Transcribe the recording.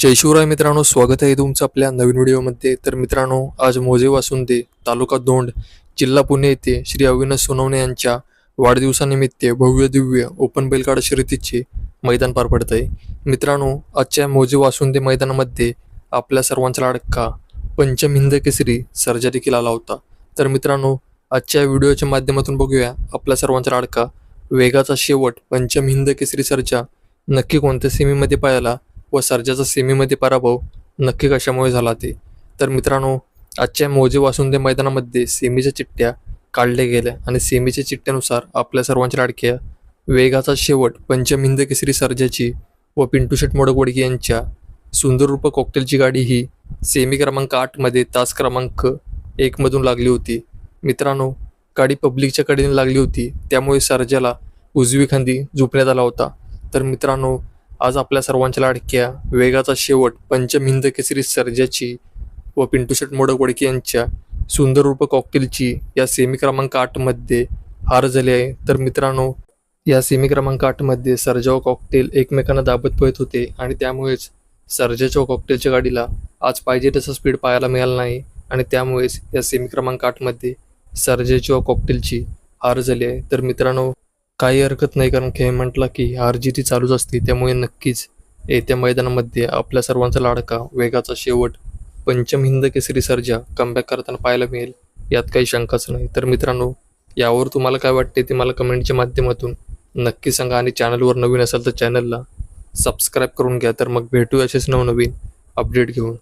जय शिवराय मित्रांनो स्वागत आहे तुमचं आपल्या नवीन व्हिडिओमध्ये. तर मित्रांनो आज मोजे वासुंदे तालुका दोंड जिल्हा पुणे येथे श्री अविनाश सोनवणे यांच्या वाढदिवसानिमित्त भव्य दिव्य ओपन बैलगाडा शर्यतीचे मैदान पार पडत आहे. मित्रांनो आजच्या मोजे वासुंदे मैदानामध्ये आपल्या सर्वांचा लाडका पंचम हिंद केसरी सर्जा देखील आला होता. तर मित्रांनो आजच्या व्हिडिओच्या माध्यमातून बघूया आपल्या सर्वांचा लाडका वेगाचा शेवट पंचम हिंद केसरी सर्जा नक्की कोणत्या सेमीमध्ये पाहायला व सर्जाचा सेमीमध्ये पराभव नक्की कशामुळे झाला ते? तर मित्रांनो आजच्या मोजे वासुंदे मैदानामध्ये सेमीच्या चिठ्ठ्या काढल्या गेल्या आणि सेमीच्या चिठ्ठ्यानुसार आपल्या सर्वांच्या लाडक्या वेगाचा शेवट पंचमिंद केसरी सर्जाची व पिंटू शेट मोडकवडकी यांच्या सुंदर रूप कॉकटेलची गाडी ही सेमी क्रमांक आठमध्ये तास क्रमांक एकमधून लागली होती. मित्रांनो गाडी पब्लिकच्या कडेने लागली होती त्यामुळे सर्जाला उजवी खांदी झोपण्यात आला होता. तर मित्रांनो आज आपल्या सर्वांच्या लाडक्या वेगाचा शेवट पंचम हिंद केसरी सर्जाची व पिंटू शेट मोडकवडकी यांच्या सुंदर रूप कॉकटेलची या सेमी क्रमांक आठमध्ये हार झाली आहे. तर मित्रांनो या सेमी क्रमांक आठमध्ये सर्जा व कॉकटेल एकमेकांना दाबत पळत होते आणि त्यामुळेच सर्जाच्या व कॉकटेलच्या गाडीला आज पाहिजे तसा स्पीड पाहायला मिळाला नाही आणि त्यामुळेच या सेमी क्रमांक आठमध्ये सर्जेची व कॉकटेलची हार झाली आहे. तर मित्रांनो काही हरकत नाही कारण खेळ म्हटला की आर जी ती चालूच असते. त्यामुळे नक्कीच येत्या मैदानामध्ये आपल्या सर्वांचा लाडका वेगाचा शेवट पंचम हिंद केसरी सर्जा कमबॅक करताना पाहायला मिळेल यात काही शंकाच नाही. तर मित्रांनो यावर तुम्हाला काय वाटते ते मला कमेंटच्या माध्यमातून नक्की सांगा आणि चॅनलवर नवीन असाल तर चॅनलला सबस्क्राईब करून घ्या. तर मग भेटू असेच नवनवीन अपडेट घेऊन.